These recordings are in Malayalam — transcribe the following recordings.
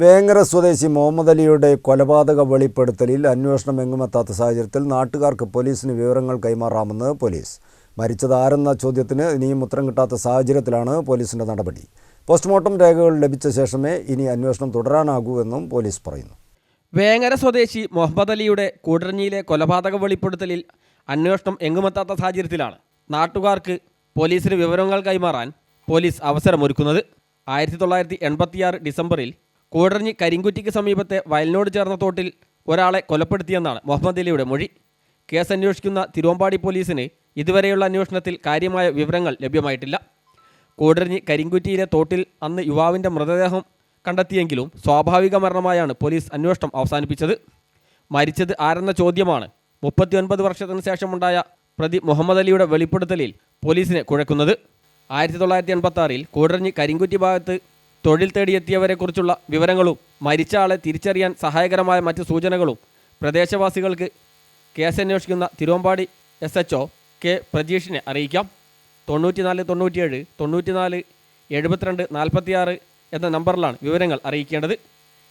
വേങ്ങര സ്വദേശി മുഹമ്മദ് അലിയുടെ കൊലപാതക വെളിപ്പെടുത്തലിൽ അന്വേഷണം എങ്ങുമെത്താത്ത സാഹചര്യത്തിൽ നാട്ടുകാർക്ക് പോലീസിന് വിവരങ്ങൾ കൈമാറാമെന്ന് പോലീസ്. മരിച്ചത് ആരെന്ന ചോദ്യത്തിന് ഇനിയും ഉത്തരം കിട്ടാത്ത സാഹചര്യത്തിലാണ് പോലീസിന്റെ നടപടി. പോസ്റ്റ്മോർട്ടം രേഖകൾ ലഭിച്ച ശേഷമേ ഇനി അന്വേഷണം തുടരാനാകൂ എന്നും പോലീസ് പറയുന്നു. വേങ്ങര സ്വദേശി മുഹമ്മദ് അലിയുടെ കൂടരഞ്ഞിയിലെ കൊലപാതക വെളിപ്പെടുത്തലിൽ അന്വേഷണം എങ്ങുമെത്താത്ത സാഹചര്യത്തിലാണ് നാട്ടുകാർക്ക് പോലീസിന് വിവരങ്ങൾ കൈമാറാൻ പോലീസ് അവസരമൊരുക്കുന്നത്. ആയിരത്തി തൊള്ളായിരത്തി എൺപത്തിയാറ് ഡിസംബറിൽ കൂടരഞ്ഞി കരിങ്കുറ്റിക്ക് സമീപത്തെ വയലിനോട് ചേർന്ന തോട്ടിൽ ഒരാളെ കൊലപ്പെടുത്തിയെന്നാണ് മുഹമ്മദ് അലിയുടെ മൊഴി. കേസ് അന്വേഷിക്കുന്ന തിരുവമ്പാടി പോലീസിന് ഇതുവരെയുള്ള അന്വേഷണത്തിൽ കാര്യമായ വിവരങ്ങൾ ലഭ്യമായിട്ടില്ല. കൂടരഞ്ഞി കരിങ്കുറ്റിയിലെ തോട്ടിൽ അന്ന് യുവാവിന്റെ മൃതദേഹം കണ്ടെത്തിയെങ്കിലും സ്വാഭാവിക മരണമായാണ് പോലീസ് അന്വേഷണം അവസാനിപ്പിച്ചത്. മരിച്ചത് ആരെന്ന ചോദ്യമാണ് മുപ്പത്തിയൊൻപത് വർഷത്തിന് ശേഷമുണ്ടായ പ്രതി മുഹമ്മദ് അലിയുടെ വെളിപ്പെടുത്തലിൽ പോലീസിനെ കുഴക്കുന്നത്. ആയിരത്തി തൊള്ളായിരത്തി എൺപത്തി ആറിൽ കൂടരഞ്ഞി കരിങ്കുറ്റി ഭാഗത്ത് തൊഴിൽ തേടിയെത്തിയവരെക്കുറിച്ചുള്ള വിവരങ്ങളും മരിച്ച ആളെ തിരിച്ചറിയാൻ സഹായകരമായ മറ്റ് സൂചനകളും പ്രദേശവാസികൾക്ക് കേസ് അന്വേഷിക്കുന്ന Thiruvambady S H O K പ്രജീഷിനെ അറിയിക്കാം. തൊണ്ണൂറ്റിനാല് തൊണ്ണൂറ്റിയേഴ് തൊണ്ണൂറ്റിനാല് എഴുപത്തിരണ്ട് നാൽപ്പത്തിയാറ് എന്ന നമ്പറിലാണ് വിവരങ്ങൾ അറിയിക്കേണ്ടത്.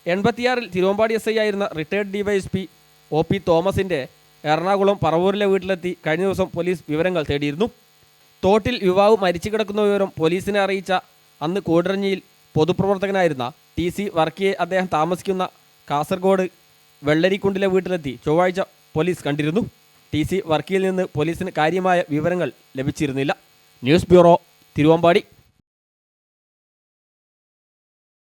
എൺപത്തിയാറിൽ തിരുവമ്പാടി എസ് ഐ ആയിരുന്ന റിട്ടയർഡ് ഡിവൈഎസ്പി ഒ പി തോമസിന്റെ എറണാകുളം പറവൂരിലെ വീട്ടിലെത്തി കഴിഞ്ഞ ദിവസം പോലീസ് വിവരങ്ങൾ തേടിയിരുന്നു. തോട്ടിൽ യുവാവ് മരിച്ചു കിടക്കുന്ന വിവരം പോലീസിനെ അറിയിച്ച അന്ന് കൂടരഞ്ഞിയിൽ പൊതുപ്രവർത്തകനായിരുന്ന ടി സി വർക്കിയെ അദ്ദേഹം താമസിക്കുന്ന കാസർഗോഡ് വെള്ളരിക്കുണ്ടിലെ വീട്ടിലെത്തി ചൊവ്വാഴ്ച പോലീസ് കണ്ടിരുന്നു. ടി സി വർക്കിയിൽ നിന്ന് പോലീസിന് കാര്യമായ വിവരങ്ങൾ ലഭിച്ചിരുന്നില്ല. News bureau Thiruvambady.